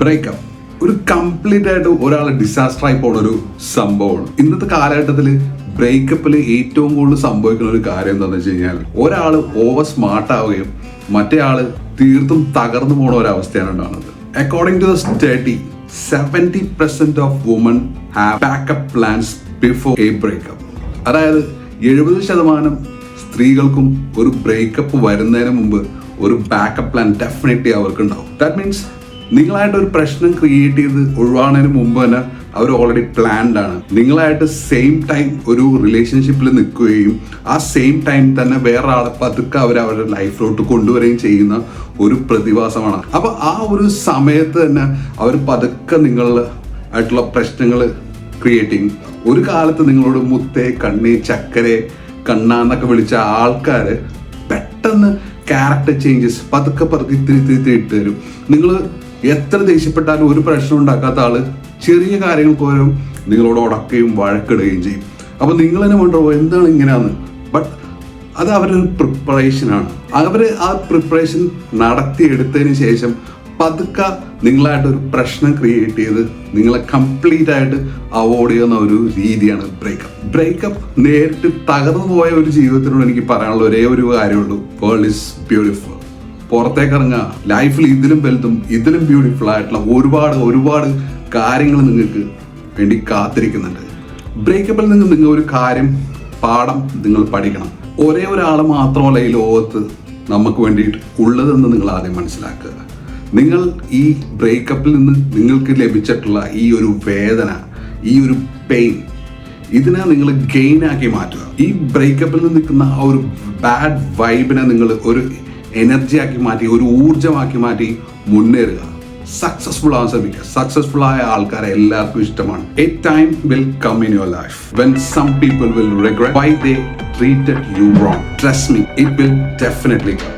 Breakup. ഒരു complete ആയിട്ട് ഒരാൾ ഡിസാസ്റ്റർ ആയി പോണ ഒരു സംഭവമാണ്. ഇന്നത്തെ കാലഘട്ടത്തിൽ ബ്രേക്കപ്പിൽ ഏറ്റവും കൂടുതൽ സംഭവിക്കുന്ന ഒരു കാര്യം എന്താണെന്ന് വെച്ച് കഴിഞ്ഞാൽ ഒരാൾ ഓവർ സ്മാർട്ട് ആവുകയും മറ്റേ ആൾ തീർത്തും തകർന്നു പോണ ഒരവസ്ഥയാണ് ഉണ്ടാകുന്നത്. According to the study seventy percent of woman have backup plans before a breakup അതായത് എഴുപത് ശതമാനം സ്ത്രീകൾക്കും ഒരു ബ്രേക്കപ്പ് വരുന്നതിന് മുമ്പ് ഒരു ബാക്കപ്പ് പ്ലാൻ ഡെഫിനറ്റ്ലി അവർക്ക് ഉണ്ടാവും. ദാറ്റ് മീൻസ് നിങ്ങളായിട്ട് ഒരു പ്രശ്നം ക്രിയേറ്റ് ചെയ്ത് ഒഴിവാണതിന് മുമ്പ് തന്നെ അവർ ഓൾറെഡി പ്ലാൻഡ് ആണ്. നിങ്ങളായിട്ട് സെയിം ടൈം ഒരു റിലേഷൻഷിപ്പിൽ നിൽക്കുകയും ആ സെയിം ടൈം തന്നെ വേറെ ആളെ പതുക്കെ അവർ അവരുടെ ലൈഫിലോട്ട് കൊണ്ടുവരികയും ചെയ്യുന്ന ഒരു പ്രതിഭാസമാണ്. അപ്പൊ ആ ഒരു സമയത്ത് തന്നെ അവർ പതുക്കെ നിങ്ങൾ ആയിട്ടുള്ള പ്രശ്നങ്ങൾ ക്രിയേറ്റിംഗ് ഒരു കാലത്ത് നിങ്ങളോട് മുത്തേ കണ്ണി ചക്കരെ കണ്ണാന്നൊക്കെ വിളിച്ച ആൾക്കാർ പെട്ടെന്ന് ക്യാരക്ടർ ചേഞ്ചസ് പതുക്കെ പതുക്കെ ഇത്തിരി ഇത്തിരി ഇത്തിരി ഇട്ട് തരും. നിങ്ങൾ എത്ര ദേഷ്യപ്പെട്ടാലും ഒരു പ്രശ്നം ഉണ്ടാക്കാത്ത ആൾ ചെറിയ കാര്യങ്ങൾക്ക് പോലും നിങ്ങളോട് ഉടക്കുകയും വഴക്കിടുകയും ചെയ്യും. അപ്പൊ നിങ്ങൾ തന്നെ കൊണ്ടോ എന്താണ് ഇങ്ങനെയാന്ന്? ബട്ട് അത് അവരുടെ പ്രിപ്പറേഷനാണ് അവർ ആ പ്രിപ്പറേഷൻ നടത്തിയെടുത്തതിന് ശേഷം പതുക്കെ നിങ്ങളായിട്ട് ഒരു പ്രശ്നം ക്രിയേറ്റ് ചെയ്ത് നിങ്ങളെ കംപ്ലീറ്റ് ആയിട്ട് അവോയ്ഡ് ചെയ്യുന്ന ഒരു രീതിയാണ് ബ്രേക്കപ്പ് ബ്രേക്കപ്പ് നേരിട്ട് തകർന്നു പോയ ഒരു ജീവിതത്തിനോട് എനിക്ക് പറയാനുള്ള ഒരേ ഒരു കാര്യമുള്ളൂ വേൾഡ് ഇസ് ബ്യൂട്ടിഫുൾ പുറത്തേക്ക് ഇറങ്ങുക ലൈഫിൽ ഇതിലും വലുതും ഇതിലും ബ്യൂട്ടിഫുൾ ആയിട്ടുള്ള ഒരുപാട് ഒരുപാട് കാര്യങ്ങൾ നിങ്ങൾക്ക് വേണ്ടി കാത്തിരിക്കുന്നുണ്ട്. ബ്രേക്കപ്പിൽ നിന്ന് നിങ്ങൾ ഒരു കാര്യം പാഠം നിങ്ങൾ പഠിക്കണം. ഒരേ ഒരാൾ മാത്രമല്ല ഈ ലോകത്ത് നമുക്ക് വേണ്ടിയിട്ട് ഉള്ളതെന്ന് നിങ്ങൾ ആദ്യം മനസ്സിലാക്കുക. നിങ്ങൾ ഈ ബ്രേക്കപ്പിൽ നിന്ന് നിങ്ങൾക്ക് ലഭിച്ചിട്ടുള്ള ഈ ഒരു വേദന ഈ ഒരു പെയിൻ ഇതിനെ നിങ്ങൾ ഗെയിൻ ആക്കി മാറ്റുക. ഈ ബ്രേക്കപ്പിൽ നിന്ന് നിൽക്കുന്ന ആ ഒരു ബാഡ് വൈബിനെ നിങ്ങൾ ഒരു എനർജി ആക്കി മാറ്റി ഒരു ഊർജമാക്കി മാറ്റി മുന്നേറുക. സക്സസ്ഫുൾ ആവാൻ ശ്രമിക്കുക. സക്സസ്ഫുൾ ആയ ആൾക്കാരെ എല്ലാവർക്കും ഇഷ്ടമാണ്. A time will come in your life when some people will regret why they treated you wrong trust me it will definitely come